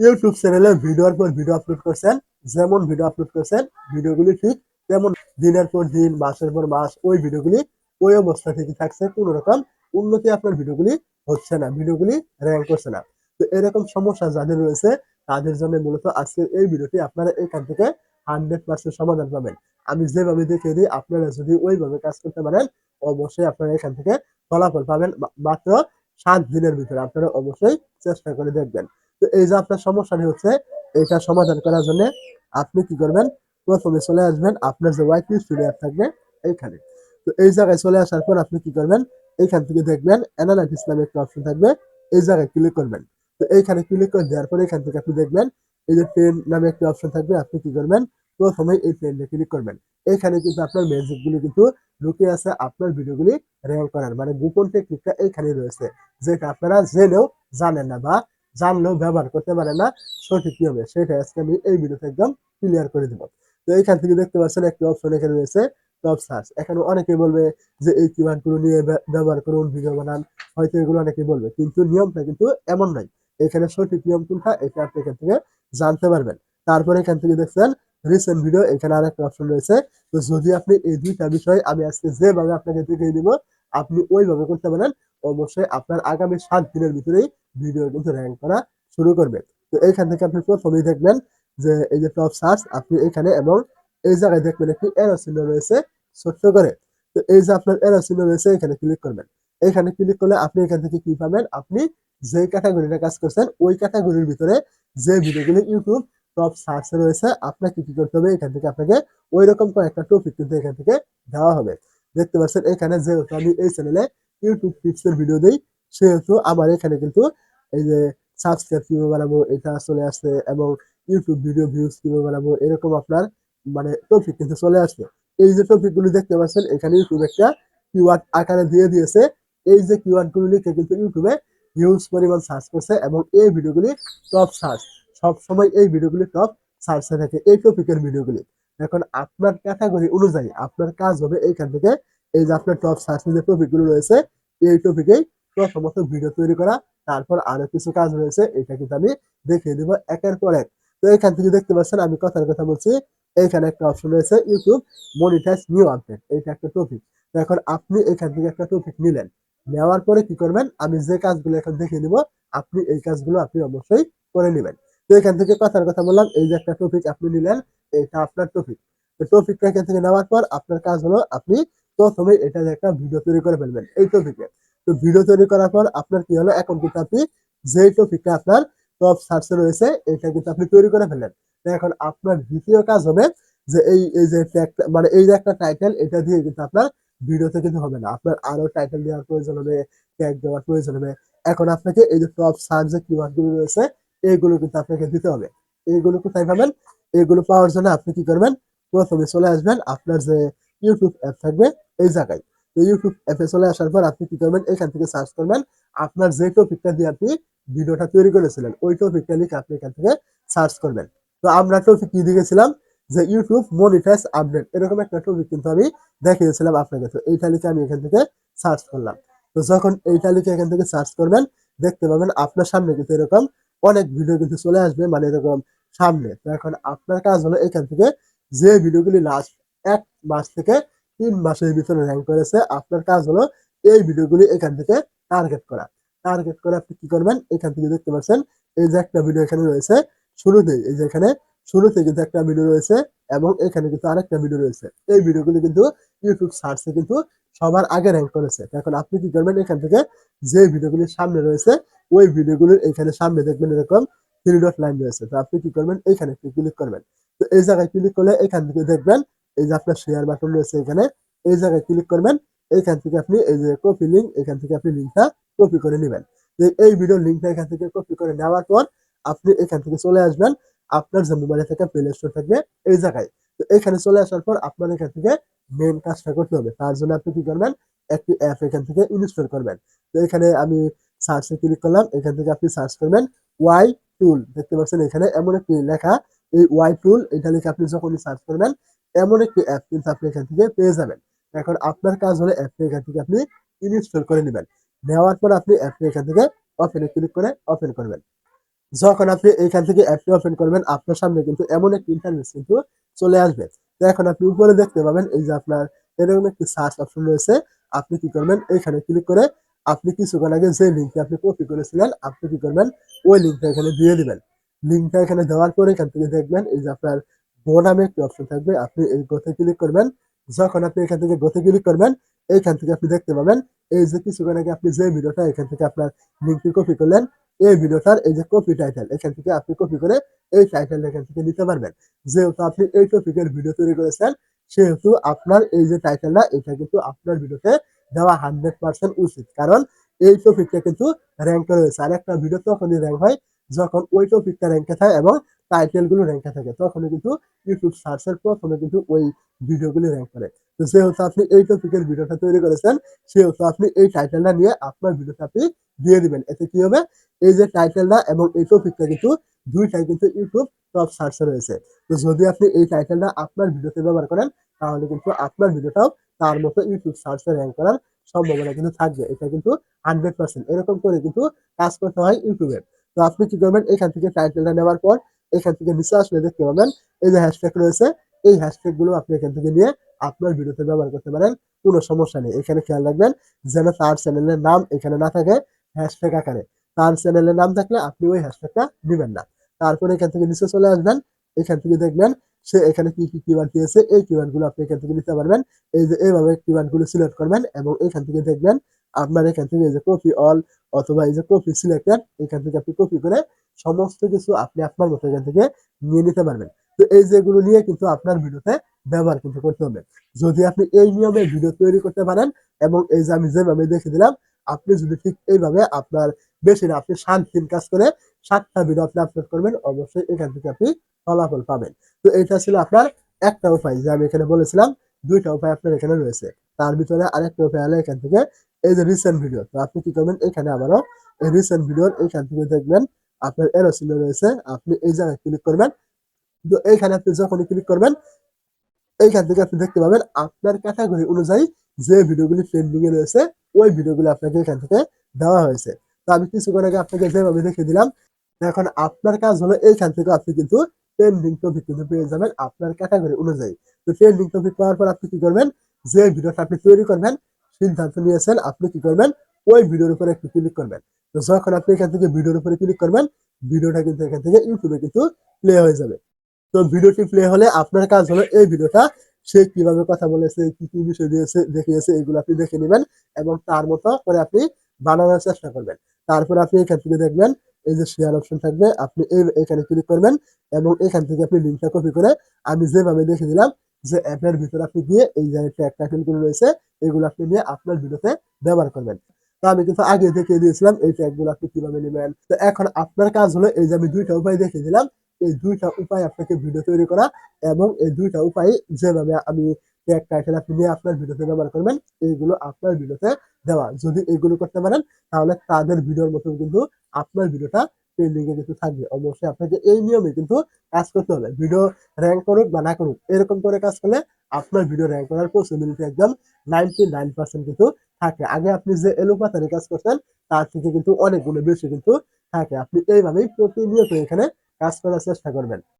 YouTube চ্যানেলে ভিডিওর পর ভিডিও আপলোড করছেন, যেমন ভিডিও আপলোড করছেন ভিডিওগুলি ঠিক তেমন দিনের পর দিন, মাসের পর মাস ওই ভিডিওগুলি ওই অবস্থা থেকে থাকছে কোনো রকম উন্নতি আপনার ভিডিওগুলি হচ্ছে না ভিডিওগুলি র্যাঙ্ক করছে না। তো এরকম সমস্যা যাদের রয়েছে, তাদের জন্য মূলত আজকের এই ভিডিওটি আপনারা এখান থেকে হান্ড্রেড পার্সেন্ট সমাধান পাবেন। আমি যেভাবে দেখিয়ে দিই, আপনারা যদি ওইভাবে কাজ করতে পারেন, অবশ্যই আপনারা এখান থেকে ফলাফল পাবেন মাত্র সাত দিনের ভিতরে আপনারা অবশ্যই চেষ্টা করে দেখবেন। তো এই যে আপনার সমস্যাটি হচ্ছে, এটা সমাধান করার জন্য আপনি কি করবেন? প্রথমে চলে আসবেন আপনার যে ওয়াইফি স্টুডিও অ্যাপ থাকবে এইখানে। তো এই জায়গায় চলে আসার পর আপনি কি করবেন? এইখান থেকে দেখবেন অ্যানালাইটিস নামে একটা অপশন থাকবে, এই জায়গায় ক্লিক করবেন। তো এইখানে ক্লিক করে দেওয়ার পরে এখান থেকে আপনি দেখবেন এই যে ট্রেন নামে একটা অপশন থাকবে, আপনি কি করবেন? প্রথমে এই ট্রেনটা ক্লিক করবেন। এখানে কিন্তু আপনার ম্যাজিক গুলি কিন্তু লুকিয়ে আছে, আপনার ভিডিওগুলি র্যাঙ্ক করার। মানে গোপন টেকনিকটা এইখানে রয়েছে। যেটা আপনারা জেনেও জানেন না বা জানলেও ব্যবহার করতে পারে না, সঠিক নিয়মে। সেটা আজকে আমি এই ভিডিওতে একদম ক্লিয়ার করে দিব। তো এইখান থেকে দেখতে পাচ্ছেন একটি অপশন এখানে রয়েছে টপ সার্চ এখানে অনেকে বলবে যে, এই কিওয়ার্ডগুলো নিয়ে ব্যবহার করুন ভিডিও বানান। হয়তো এগুলো অনেকে বলবে, কিন্তু নিয়মটা কিন্তু এমন নয়। এখানে সঠিক নিয়ম কোনটা এটা আপনি এখান থেকে জানতে পারবেন। তারপরে এখান থেকে দেখছেন রিসেন্ট ভিডিও এখানে আরেকটা অপশন রয়েছে। তো যদি আপনি এই দুইটা বিষয় আমি আজকে যেভাবে আপনাকে দেখিয়ে দিব, আপনি ওইভাবে করতে পারেন। অবশ্যই আপনার আগামী সাত দিনের ভিতরেই ভিডিও কিন্তু র্যাঙ্ক করা শুরু করবে। তো এইখান থেকে আপনি প্রথমেই দেখবেন যে এই যে টপ সার্চ আপনি এখানে এবং এই জায়গায় দেখবেন একটি এরো চিহ্ন রয়েছে ছোট্ট করে। তো এই যে আপনার এরো চিহ্ন রয়েছে, এখানে ক্লিক করবেন। এখানে ক্লিক করলে আপনি এখান থেকে কি পাবেন? আপনি যে ক্যাটাগরিটা কাজ করছেন, ওই ক্যাটাগরির ভিতরে যে ভিডিওগুলো ইউটিউব টপ সার্চে রয়েছে, আপনাকে কি করতে হবে? এখান থেকে আপনাকে ওই রকম কয়েকটা টপিক কিন্তু এখান থেকে দেওয়া হবে। দেখতে পাচ্ছেন, এখানে যেহেতু আমি এই চ্যানেলে ইউটিউব টিপসের ভিডিও দেই। সেহেতু আমার এখানে কিন্তু এই যে সাবস্ক্রাইব কীভাবে বানাবো, এটা চলে আসছে এবং ইউটিউব ভিডিও ভিউজ কীভাবে বানাবো, এরকম আপনার মানে টপিক কিন্তু চলে আসছে। এই যে টপিকগুলো দেখতে পাচ্ছেন, এখানে ইউটিউব একটা কিওয়ার্ড আকারে দিয়ে দিয়েছে। এই যে কিওয়ার্ডগুলো লিখে কিন্তু ইউটিউবে হিউজ পরিমাণ সার্চ করছে এবং এই ভিডিওগুলি টপ সার্চ সব সময় এই ভিডিওগুলি টপ সার্চে থাকে, এই টপিকের ভিডিওগুলি এখন আপনার ক্যাটাগরি অনুযায়ী আপনার কাজ হবে এইখান থেকে এই যে আপনার টপ সার্চ যে টপিকগুলো রয়েছে, এই টপিকেই সমস্ত ভিডিও তৈরি করা, তারপর আরও কিছু কাজ রয়েছে, এটা কিন্তু আমি দেখিয়ে দিব একের পর এক। তো এখান থেকে দেখতে পাচ্ছেন, আমি কথার কথা বলছি, এইখানে একটা অপশন রয়েছে ইউটিউব মনিটাইজ নিউ আপডেট এইটা একটা টপিক এখন আপনি এখান থেকে একটা টপিক নিলেন, নেওয়ার পরে কি করবেন? আমি যে কাজগুলো এখন দেখিয়ে দিব, আপনি এই কাজগুলো আপনি অবশ্যই করে নেবেন। তো এখান থেকে কথার কথা বললাম, এই যে একটা টপিক আপনি নিলেন, এটা আপনার টপিক তো টপিকটা এখান থেকে নেওয়ার পর আপনার কাজ হলো, আপনি প্রথমে এটা একটা ভিডিও তৈরি করে ফেলবেন, এই টপিকে তো ভিডিও তৈরি করার পর আপনার কি হলো, এখন কিন্তু আপনি যেই টপিকটা আপনার টপ সার্চে রয়েছে, এটা কিন্তু আপনি তৈরি করে ফেললেন। এখন আপনার দ্বিতীয় কাজ হবে যে এই এই যে মানে এই যে একটা টাইটেল এটা দিয়ে কিন্তু আপনার ভিডিওতে কিন্তু হবে না। আপনার আরও টাইটেল দেওয়ার প্রয়োজন হবে ট্যাগ দেওয়ার প্রয়োজন হবে। এখন আপনাকে এই যে টপ সার্চ যে কিওয়ার্ডগুলো রয়েছে এইগুলো কিন্তু আপনাকে দিতে হবে। এইগুলো কোথায় পাবেন? এগুলো পাওয়ার জন্য আপনি কি করবেন? প্রথমে চলে আসবেন আপনার যে ইউটিউব অ্যাপ থাকবে এই জায়গায়। তো ইউটিউব অ্যাপে চলে আসার পর আপনি কি করবেন? এখান থেকে সার্চ করবেন আপনার যে টপিকটা দিয়ে আপনি ভিডিওটা তৈরি করেছিলেন, ওই টপিকটা লিখে আপনি এখান থেকে সার্চ করবেন। তো আমরা টপিক কি লিখেছিলাম যে ইউটিউব মনিটাইজ আপডেট এরকম একটা টপিক কিন্তু আমি দেখিয়েছিলাম আপনাকে। তো এইটা লিখে আমি এখান থেকে সার্চ করলাম। তো যখন এইটা লিখে এখান থেকে সার্চ করবেন, দেখতে পাবেন আপনার সামনে কিন্তু এরকম অনেক ভিডিও কিন্তু চলে আসবে মানে এরকম সামনে। তো এখন আপনার কাজ হলো এখান থেকে যে ভিডিওগুলি লাস্ট এক মাস থেকে তিন মাসের ভিতরে র্যাঙ্ক করেছে। আপনার কাজ হলো এই ভিডিওগুলি এখান থেকে টার্গেট করা। টার্গেট করে আপনি কি করবেন? এখান থেকে দেখতে পাচ্ছেন, এই যে একটা ভিডিও এখানে রয়েছে, শুরুতেই, এই যে এখানে শুরুতে কিন্তু একটা ভিডিও রয়েছে এবং এখানে কিন্তু আরেকটা ভিডিও রয়েছে। এই ভিডিওগুলি কিন্তু ইউটিউব সার্চে কিন্তু সবার আগে র্যাঙ্ক করেছে। এখন আপনি কি করবেন? এখান থেকে যে ভিডিওগুলি সামনে রয়েছে, ওই ভিডিওগুলির এখানে সামনে দেখবেন এরকম থ্রি ডট লাইন রয়েছে। তো আপনি কি করবেন? এখানে ক্লিক করবেন। তো এই জায়গায় ক্লিক করলে এখান থেকে দেখবেন এই যে আপনার শেয়ার বাটন রয়েছে এখানে, এই জায়গায় ক্লিক করবেন, এইখান থেকে আপনি এই যে কপি লিঙ্ক এখান থেকে আপনি লিঙ্কটা কপি করে নেবেন। এই ভিডিওর লিঙ্কটা এখান থেকে কপি করে নেওয়ার পর আপনি এখান থেকে চলে আসবেন, আপনার যে মোবাইলে থেকে প্লে স্টোর থাকবে এই জায়গায়। তো এখানে চলে আসার পর আপনার এখান থেকে মেন কাজটা করতে হবে। তার জন্য আপনি কি করবেন, একটি অ্যাপ এখান থেকে ইনস্টল করবেন। তো এখানে আমি সার্চে ক্লিক করলাম, এখান থেকে আপনি সার্চ করবেন ওয়াই টুল দেখতে পাচ্ছেন এখানে এমন একটি লেখা, এই ওয়াই টুল এটা লিখে আপনি যখনই সার্চ করবেন এমন একটি অ্যাপ কিন্তু আপনি এখান থেকে পেয়ে যাবেন। এখন আপনার কাজ হলে অ্যাপটি এখান থেকে আপনি ইনস্টল করে নেবেন। নেওয়ার পর আপনি অ্যাপটি এখান থেকে ওপেনে ক্লিক করে ওপেন করবেন। যখন আপনি এইখান থেকে অ্যাপটি ওপেন করবেন, আপনার সামনে কিন্তু এমন একটি ইন্টারফেস কিন্তু চলে আসবে। তো এখন আপনি উপরে দেখতে পাবেন, এই যে আপনার এরকম একটি সার্চ অপশন রয়েছে। আপনি কি করবেন? এইখানে ক্লিক করে আপনি কিছুক্ষণ আগে যে লিঙ্কটি আপনি কপি করেছিলেন, আপনি কি করবেন? ওই লিঙ্কটা এখানে দিয়ে দিবেন। লিঙ্কটা এখানে দেওয়ার পরে এখান থেকে দেখবেন, এই যে আপনার গো নামে একটি অপশন থাকবে। আপনি এই গোতে ক্লিক করবেন। যখন আপনি এখান থেকে গোতে ক্লিক করবেন, এইখান থেকে আপনি দেখতে পাবেন, এই যে কিছুক্ষণ আগে আপনি যে ভিডিওটা এখান থেকে আপনার লিঙ্কটি কপি করলেন, এই ভিডিওটার এই যে কপি টাইটেল এখান থেকে আপনি কপি করে এই টাইটেল এখান থেকে নিতে পারবেন। যেহেতু আপনি এই টপিকের ভিডিও তৈরি করেছেন, সেহেতু আপনার এই যে টাইটেলটা এটা কিন্তু আপনার ভিডিওতে দেওয়া হান্ড্রেড পার্সেন্ট উচিত। কারণ এই টপিকটা কিন্তু র্যাঙ্কে রয়েছে। আর একটা ভিডিও তখনই র্যাঙ্ক হয় যখন ওই টপিকটা র্যাঙ্কে থাকে এবং টাইটেলগুলো র্যাঙ্কে থাকে, তখনই কিন্তু ইউটিউব সার্চের প্রথমে কিন্তু ওই ভিডিওগুলি র্যাঙ্ক করে। তো যেহেতু আপনি এই টপিকের ভিডিওটা তৈরি করেছেন সেহেতু আপনি এই টাইটেলটা নিয়ে আপনার ভিডিওটা আপনি দিয়ে দিবেন। এতে কি হবে? এই যে টাইটেলটা এবং এই টপিকটা কিন্তু দুইটাই কিন্তু ইউটিউব টপ সার্চে রয়েছে। তো যদি আপনি এই টাইটেলটা আপনার ভিডিওতে ব্যবহার করেন, তাহলে কিন্তু আপনার ভিডিওটাও তার মতো ইউটিউব সার্চে র্যাঙ্ক করার সম্ভাবনা কিন্তু থাকবে। এটা কিন্তু হান্ড্রেড পার্সেন্ট এরকম করে কিন্তু কাজ করতে হয় ইউটিউবে তো আপনি কি করবেন? এখান থেকে টাইটেলটা নেওয়ার পর এখান থেকে নিচে আসলে দেখতে পাবেন, এই যে হ্যাশট্যাগ রয়েছে, এই হ্যাশট্যাগগুলো আপনি এখান থেকে নিয়ে আপনার ভিডিওতে ব্যবহার করতে পারেন, কোনো সমস্যা নেই। এখানে খেয়াল রাখবেন, যেন তার চ্যানেলের নাম এখানে না থাকে হ্যাশট্যাগ আকারে। তার চ্যানেলের নাম থাকলে আপনি ওই হ্যাশট্যাগটা নেবেন না। তারপরে এখান থেকে নিচে চলে আসবেন, এখান থেকে দেখবেন সে এখানে কি কি কিওয়ার্ড দিয়েছে, এই কিওয়ার্ডগুলো আপনি এখান থেকে নিতে পারবেন। এই যে এইভাবে কিওয়ার্ডগুলো সিলেক্ট করবেন এবং এখান থেকে দেখবেন আপনার এখান থেকে এই যে কপি অল অথবা এই যে কপি সিলেক্টেড, এখান থেকে আপনি কপি করে সমস্ত কিছু আপনি আপনার মতো এখান থেকে নিয়ে নিতে পারবেন। তো এই যেগুলো নিয়ে কিন্তু আপনার ভিডিওতে ব্যবহার কিন্তু করতে হবে। যদি আপনি এই নিয়মে ভিডিও তৈরি করতে পারেন এবং এই যে আমি যেভাবে দেখে দিলাম, আপনি যদি ঠিক এইভাবে আপনার বেশি না, আপনি সাত দিন কাজ করে সাতটা ভিডিও আপনি আপলোড করবেন, অবশ্যই এখান থেকে আপনি ফলাফল পাবেন। তো এটা ছিল আপনার একটা উপায়, যে আমি এখানে বলেছিলাম, দুইটা উপায় আপনার এখানে রয়েছে। তার ভিতরে আরেকটা উপায় হলো এখান থেকে এই যে রিসেন্ট ভিডিও তো আপনি কি করবেন? এখানে আবারও এই রিসেন্ট ভিডিওর এইখান থেকে দেখবেন, আপনার এরো চিহ্ন রয়েছে, আপনি এই জায়গায় ক্লিক করবেন। তো এইখানে আপনি যখনই ক্লিক করবেন, এইখান থেকে আপনি দেখতে পাবেন, আপনার ক্যাটাগরি অনুযায়ী যে ভিডিওগুলি ট্রেন্ডিং এ রয়েছে, ওই ভিডিওগুলি আপনাকে এখান থেকে দেওয়া হয়েছে। তো আমি কিছুক্ষণ আগে আপনাকে যেভাবে দেখে দিলাম, এখন আপনার কাজ হলো এইখান থেকে আপনি কিন্তু ট্রেন্ডিং টপিক কিন্তু পেয়ে যাবেন আপনার ক্যাটাগরি অনুযায়ী। তো ট্রেন্ডিং টপিক পাওয়ার পর আপনি কি করবেন? যে ভিডিওটা আপনি তৈরি করবেন সিদ্ধান্ত নিয়েছেন, আপনি কি করবেন? ওই ভিডিওর উপরে একটু ক্লিক করবেন। তো যখন আপনি এখান থেকে ভিডিওর উপরে ক্লিক করবেন, ভিডিওটা কিন্তু এখান থেকে ইউটিউবে কিন্তু প্লে হয়ে যাবে। তো ভিডিওটি প্লে হলে আপনার কাজ হলো এই ভিডিওটা, সে কীভাবে কথা বলেছে, কি কি বিষয় দিয়েছে, দেখিয়েছে, এগুলো আপনি দেখে নেবেন এবং তার মতো করে আপনি বানানোর চেষ্টা করবেন। তারপর আপনি এখান থেকে দেখবেন, এই যে শেয়ার অপশন থাকবে, আপনি এখানে ক্লিক করবেন এবং এখান থেকে আপনি লিঙ্কটা কপি করে আমি যেভাবে দেখে দিলাম যে অ্যাপের ভিতরে আপনি গিয়ে এই যে ট্যাগ টাইটেলগুলো রয়েছে, এগুলো আপনি নিয়ে আপনার ভিডিওতে ব্যবহার করবেন। তো আমি কিন্তু আগে দেখিয়ে দিয়েছিলাম এই ট্যাগগুলো আপনি কীভাবে নেবেন। তো এখন আপনার কাজ হলো এই যে আমি দুইটা উপায় দেখিয়ে দিলাম। এই দুইটা উপায় আপনাকে ভিডিও তৈরি করা এবং এই দুইটা উপায় যেভাবে আমি ট্যাগ টাইটেল আপনি নিয়ে আপনার ভিডিওতে ব্যবহার করবেন এইগুলো আপনার ভিডিওতে দেওয়া। যদি এগুলো করতে পারেন, তাহলে তাদের ভিডিওর মতন কিন্তু আপনার ভিডিওটা ট্রেন্ডিং এ কিন্তু থাকবে, অবশ্যই আপনাকে এই নিয়মে কিন্তু কাজ করতে হবে। ভিডিও র্যাঙ্ক করুক বা না করুক, এরকম করে কাজ করলে আপনার ভিডিও র্যাঙ্ক করার পসিবিলিটি একদম নাইনটি নাইন পার্সেন্ট কিন্তু থাকে। আগে আপনি যে এলোপাতারি কাজ করছেন তার থেকে কিন্তু অনেক গুণ বেশি কিন্তু থাকে। আপনি এইভাবেই প্রতিনিয়ত এখানে কাজ করার চেষ্টা করবেন।